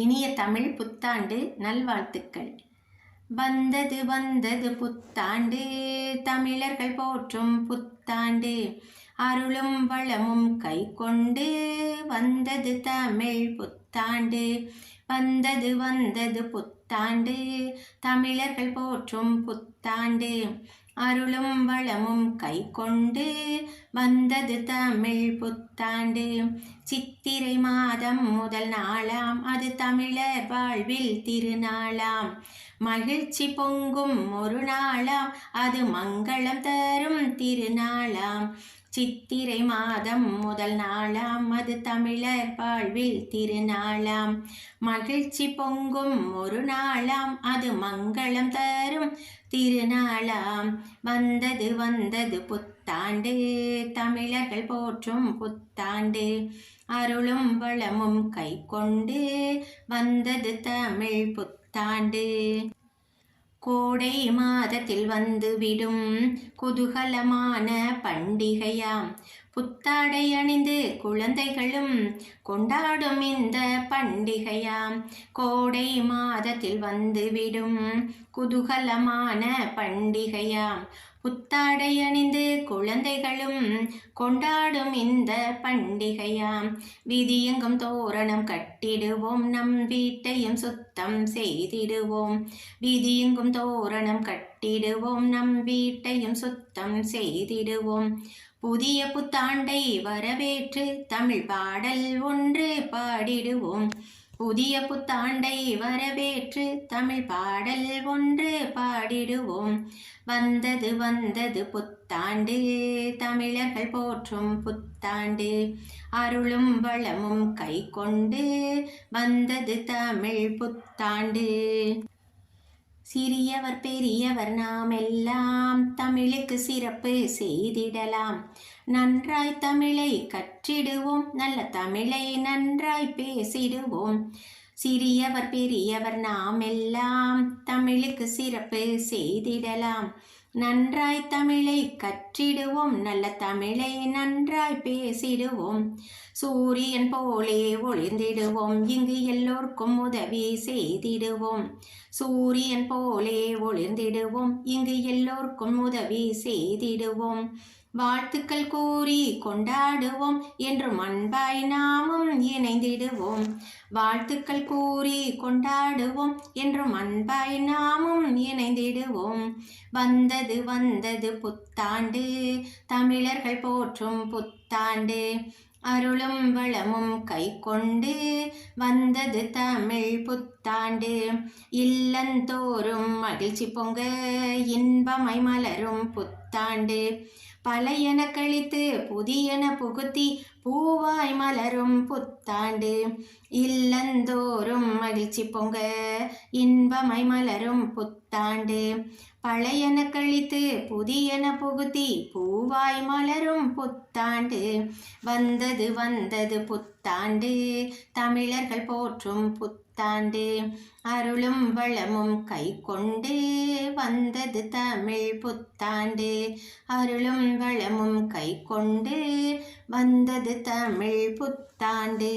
இனிய தமிழ் புத்தாண்டு நல்வாழ்த்துக்கள். வந்தது வந்தது புத்தாண்டு தமிழர்கள் போற்றும் புத்தாண்டு. அருளும் வளமும் கை கொண்டு வந்தது தமிழ் புத்தாண்டு. வந்தது வந்தது புத்தாண்டு தமிழர்கள் போற்றும் புத்தாண்டு. அருளும் வளமும் கை கொண்டு வந்தது தமிழ் புத்தாண்டு. சித்திரை மாதம் முதல் நாளாம் அது தமிழர் வாழ்வில் திருநாளாம். மகிழ்ச்சி பொங்கும் ஒரு நாளாம் அது மங்களம் தரும் திருநாளாம். சித்திரை மாதம் முதல் நாளாம் அது தமிழர் வாழ்வில் திருநாளாம். மகிழ்ச்சி பொங்கும் ஒரு நாளாம் அது மங்களம் தரும் திருநாளாம். வந்தது வந்தது புத்தாண்டு தமிழர்கள் போற்றும் புத்தாண்டு. அருளும் வளமும் கை கொண்டு வந்தது தமிழ் புத்தாண்டு. கோடை மாதத்தில் வந்துவிடும் குதூகலமான பண்டிகையாம். புத்தாடை அணிந்து குழந்தைகளும் கொண்டாடும் இந்த பண்டிகையாம். கோடை மாதத்தில் வந்துவிடும் குதூகலமான பண்டிகையாம். புத்தாடை அணிந்து குழந்தைகளும் கொண்டாடும் இந்த பண்டிகையாம். விதியெங்கும் தோரணம் கட்டிடுவோம் நம் வீட்டையும் சுத்தம் செய்திடுவோம். விதியெங்கும் தோரணம் கட்டிடுவோம் நம் வீட்டையும் சுத்தம் செய்திடுவோம். புதிய புத்தாண்டை வரவேற்று தமிழ் பாடல் ஒன்று பாடிடுவோம். புதிய புத்தாண்டை வரவேற்று தமிழ் பாடல் ஒன்று பாடிடுவோம். வந்தது வந்தது புத்தாண்டு. தமிழர்கள் போற்றும் புத்தாண்டு. அருளும் வளமும் கை கொண்டு வந்தது தமிழ் புத்தாண்டு. சிறியவர் பெரியவர் நாம் எல்லாம் தமிழுக்கு சிறப்பு செய்திடலாம். நன்றாய் தமிழை கற்றிடுவோம். நல்ல தமிழை நன்றாய் பேசிடுவோம். சிறியவர் பெரியவர் நாம் எல்லாம் தமிழுக்கு சிறப்பு செய்திடலாம். நன்றாய் தமிழை கற்றிடுவோம் நல்ல தமிழை நன்றாய் பேசிடுவோம். சூரியன் போலே ஒளிந்திடுவோம் இங்கு எல்லோருக்கும் உதவி செய்திடுவோம். சூரியன் போலே ஒளிந்திடுவோம் இங்கு எல்லோருக்கும் உதவி செய்திடுவோம். வாழ்த்துக்கள் கூறி கொண்டாடுவோம் என்று அன்பாய் நாமும் இணைந்திடுவோம். வாழ்த்துக்கள் கூறி கொண்டாடுவோம் என்று அன்பாய் நாமும் இணைந்திடுவோம். வந்தது வந்தது புத்தாண்டு தமிழர்கள் போற்றும் புத்தாண்டு. அருளும் வளமும் கை கொண்டு வந்தது தமிழ் புத்தாண்டு. இல்லந்தோறும் மகிழ்ச்சி பொங்க இன்பமை மலரும் புத்தாண்டு. பத்தாண்டு. பழையன கழித்து புதியன புகுத்தி பூவாய் மலரும் புத்தாண்டு. இல்லந்தோறும் மகிழ்ச்சி பொங்க இன்பமை மலரும் புத்தாண்டு. பழையன கழித்து புதியன புகுத்தி பூவாய் மலரும் புத்தாண்டு. வந்தது வந்தது புத்தாண்டு. தமிழர்கள் போற்றும் புத்தாண்டு. புத்தாண்டு அருளும் வளமும் கை கொண்டு வந்தது தமிழ் புத்தாண்டு. அருளும் வளமும் கை கொண்டு வந்தது தமிழ் புத்தாண்டு.